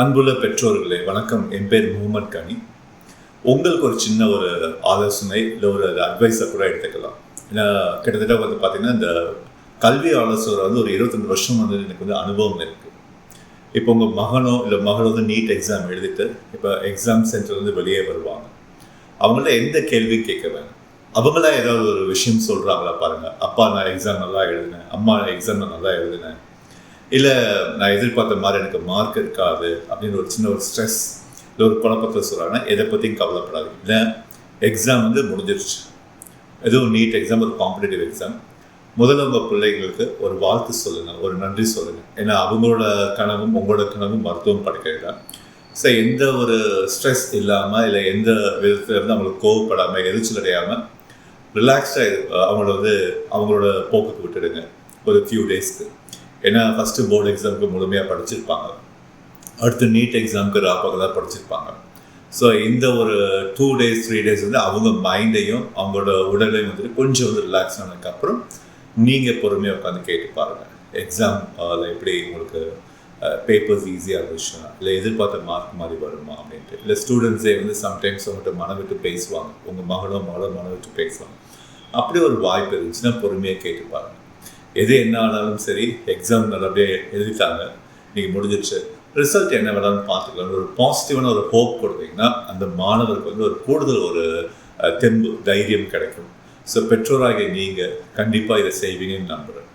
அன்புள்ள பெற்றோர்களே வணக்கம். என் பேர் முகமது கனி. உங்களுக்கு ஒரு சின்ன ஒரு ஆலோசனை இல்லை ஒரு அட்வைஸை கூட எடுத்துக்கலாம். ஏன்னா கிட்டத்தட்ட வந்து பார்த்தீங்கன்னா இந்த கல்வி ஆலோசகர் வந்து ஒரு இருபத்தஞ்சு வருஷம் வந்து எனக்கு வந்து அனுபவம் இருக்குது இப்போ உங்கள் மகனோ இல்லை மகளோ வந்து நீட் எக்ஸாம் எழுதிட்டு இப்போ எக்ஸாம் சென்டர்லேருந்து வெளியே வருவாங்க. அவங்கள எந்த கேள்வியும் கேட்க வேணும்? அவங்களா ஏதாவது ஒரு விஷயம் சொல்கிறாங்களா பாருங்கள் அப்பா நான் எக்ஸாம் நல்லா எழுதினேன். அம்மா எக்ஸாம் நான் நல்லா எழுதினேன். இல்லை நான் எதிர்பார்த்த மாதிரி எனக்கு மார்க் இருக்காது அப்படின்னு ஒரு சின்ன ஒரு ஸ்ட்ரெஸ் இல்லை ஒரு குழப்பத்தை சொல்கிறாங்கன்னா எதை பற்றியும் கவலைப்படாது இல்லை எக்ஸாம் வந்து முடிஞ்சிருச்சு. எதுவும் நீட் எக்ஸாம் ஒரு காம்படிட்டிவ் எக்ஸாம் முதல்ல உங்கள் பிள்ளைங்களுக்கு ஒரு வாழ்த்து சொல்லுங்கள் ஒரு நன்றி சொல்லுங்கள் ஏன்னா அவங்களோட கனவும் உங்களோட கனவும் மருத்துவம் படிக்கிறதா ஸோ எந்த ஒரு ஸ்ட்ரெஸ் இல்லாமல் இல்லை எந்த விதத்துல இருந்து அவங்களுக்கு கோவப்படாமல் எரிச்சல் அடையாமல் ரிலாக்ஸ்டாக அவங்கள வந்து அவங்களோட போக்குக்கு விட்டுடுங்க. ஒரு ஃபியூ டேஸ்க்கு ஏன்னா ஃபஸ்ட்டு போர்டு எக்ஸாமுக்கு முழுமையாக படிச்சிருப்பாங்க. அடுத்து நீட் எக்ஸாமுக்கு ராப்பகலாக படிச்சிருப்பாங்க. ஸோ இந்த ஒரு டூ டேஸ் த்ரீ டேஸ் வந்து அவங்க மைண்டையும் அவங்களோட உடலையும் வந்துட்டு கொஞ்சம் வந்து ரிலாக்ஸ் ஆனதுக்கப்புறம் நீங்கள் பொறுமையாக உட்காந்து கேட்டு பாருங்கள் எக்ஸாம் அதில் எப்படி உங்களுக்கு பேப்பர்ஸ் ஈஸியாக இருந்துச்சுன்னா இல்லை எதிர்பார்த்த மார்க் மாதிரி வருமா அப்படின்ட்டு. இல்லை ஸ்டூடெண்ட்ஸே வந்து சம்டைம்ஸ் அவங்கள்ட்ட மன விட்டு பேசுவாங்க. உங்கள் மகளோ மகளோ மனம் விட்டு பேசுவாங்க. அப்படி ஒரு வாய்ப்பு இருந்துச்சுன்னா பொறுமையாக கேட்டு பாருங்கள் எது என்ன ஆனாலும் சரி எக்ஸாம் நல்லபடியாக எழுதிட்டாங்க. நீங்கள் முடிஞ்சிருச்சு ரிசல்ட் என்ன வேணாலும் பார்த்துக்கலாம். ஒரு பாசிட்டிவான ஒரு ஹோப் கொடுத்தீங்கன்னா அந்த மாணவருக்கு வந்து ஒரு கூடுதல் ஒரு தெம்பு தைரியம் கிடைக்கும். ஸோ பெற்றோராகிய நீங்கள் கண்டிப்பாக இதை செய்வீங்கன்னு நம்புகிறேன்